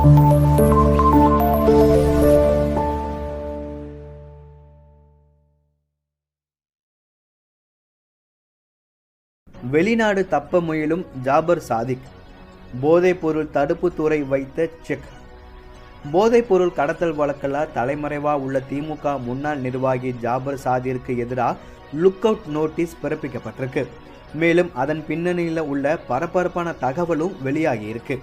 வெளிநாடு தப்ப முயலும் ஜாபர் சாதிக். போதைப்பொருள் தடுப்புத்துறை வைத்த செக். போதைப்பொருள் கடத்தல் வழக்கில் தலைமறைவா உள்ள திமுக முன்னாள் நிர்வாகி ஜாபர் சாதிற்கு எதிராக லுக் அவுட் நோட்டீஸ் பிறப்பிக்கப்பட்டிருக்கு. மேலும் அதன் பின்னணியில் உள்ள பரபரப்பான தகவலும் வெளியாகி இருக்கு.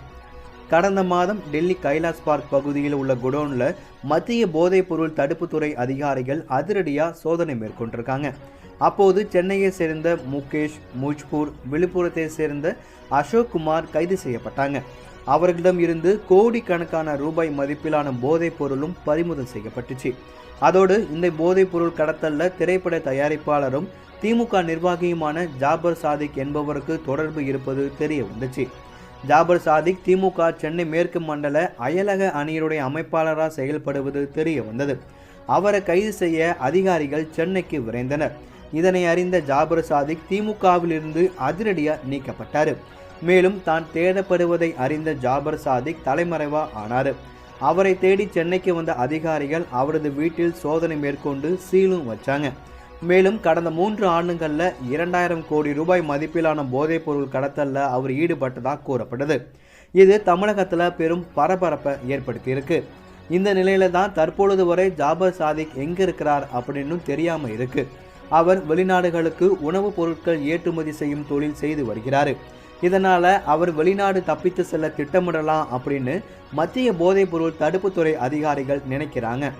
கடந்த மாதம் டெல்லி கைலாஸ் பார்க் பகுதியில் உள்ள குடோனில் மத்திய போதைப்பொருள் தடுப்புத்துறை அதிகாரிகள் அதிரடியாக சோதனை மேற்கொண்டிருக்காங்க. அப்போது சென்னையை சேர்ந்த முகேஷ் முஜ்பூர் விழுப்புரத்தை சேர்ந்த அசோக் குமார் கைது செய்யப்பட்டாங்க. அவர்களிடம் இருந்து கோடிக்கணக்கான ரூபாய் மதிப்பிலான போதைப் பொருளும் பறிமுதல் செய்யப்பட்டுச்சு. அதோடு இந்த போதைப் பொருள் கடத்தல்ல திரைப்பட தயாரிப்பாளரும் திமுக நிர்வாகியுமான ஜாபர் சாதிக் என்பவருக்கு தொடர்பு இருப்பது தெரிய வந்துச்சு. ஜாபர் சாதிக் திமுக சென்னை மேற்கு மண்டல அயலக அணியினுடைய அமைப்பாளராக செயல்படுவது தெரிய வந்தது. அவரை கைது செய்ய அதிகாரிகள் சென்னைக்கு விரைந்தனர். இதனை அறிந்த ஜாபர் சாதிக் திமுகவிலிருந்து அதிரடியாக நீக்கப்பட்டார். மேலும் தான் தேடப்படுவதை அறிந்த ஜாபர் சாதிக் தலைமறைவா ஆனார். அவரை தேடி சென்னைக்கு வந்த அதிகாரிகள் அவரது வீட்டில் சோதனை மேற்கொண்டு சீலும் வச்சாங்க. மேலும் கடந்த மூன்று ஆண்டுகளில் இரண்டாயிரம் கோடி ரூபாய் மதிப்பிலான போதைப்பொருள் கடத்தலில் அவர் ஈடுபட்டதாக கூறப்படுது. இது தமிழகத்தில் பெரும் பரபரப்பை ஏற்படுத்தியிருக்கு. இந்த நிலையில தான் தற்பொழுது வரை ஜாபர் சாதிக் எங்க இருக்கிறார் அப்படின்னு தெரியாமல் இருக்கு. அவர் வெளிநாடுகளுக்கு உணவுப் பொருட்கள் ஏற்றுமதி செய்யும் தொழில் செய்து வருகிறார். இதனால அவர் வெளிநாடு தப்பித்து செல்ல திட்டமிடலாம் அப்படின்னு மத்திய போதைப்பொருள் தடுப்புத்துறை அதிகாரிகள் நினைக்கிறாங்க.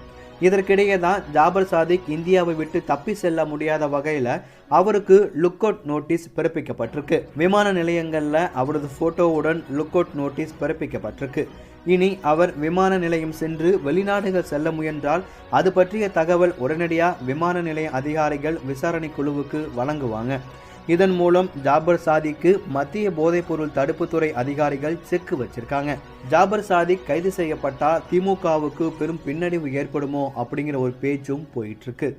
இதற்கிடையே தான் ஜாபர் சாதிக் இந்தியாவை விட்டு தப்பி செல்ல முடியாத வகையில் அவருக்கு லுக் அவுட் நோட்டீஸ் பிறப்பிக்கப்பட்டிருக்கு. விமான நிலையங்களில் அவரது போட்டோவுடன் லுக் அவுட் நோட்டீஸ் பிறப்பிக்கப்பட்டிருக்கு. இனி அவர் விமான நிலையம் சென்று வெளிநாடுகள் செல்ல முயன்றால் அது பற்றிய தகவல் உடனடியாக விமான நிலைய அதிகாரிகள் விசாரணை குழுவுக்கு வழங்குவாங்க. இதன் மூலம் ஜாபர் சாதிக்கு மத்திய போதைப்பொருள் தடுப்புத்துறை அதிகாரிகள் செக்கு வச்சிருக்காங்க. ஜாபர் சாதிக் கைது செய்யப்பட்டால் திமுகவுக்கு பெரும் பின்னடைவு ஏற்படுமோ அப்படிங்கிற ஒரு பேச்சும் போயிட்டு இருக்கு.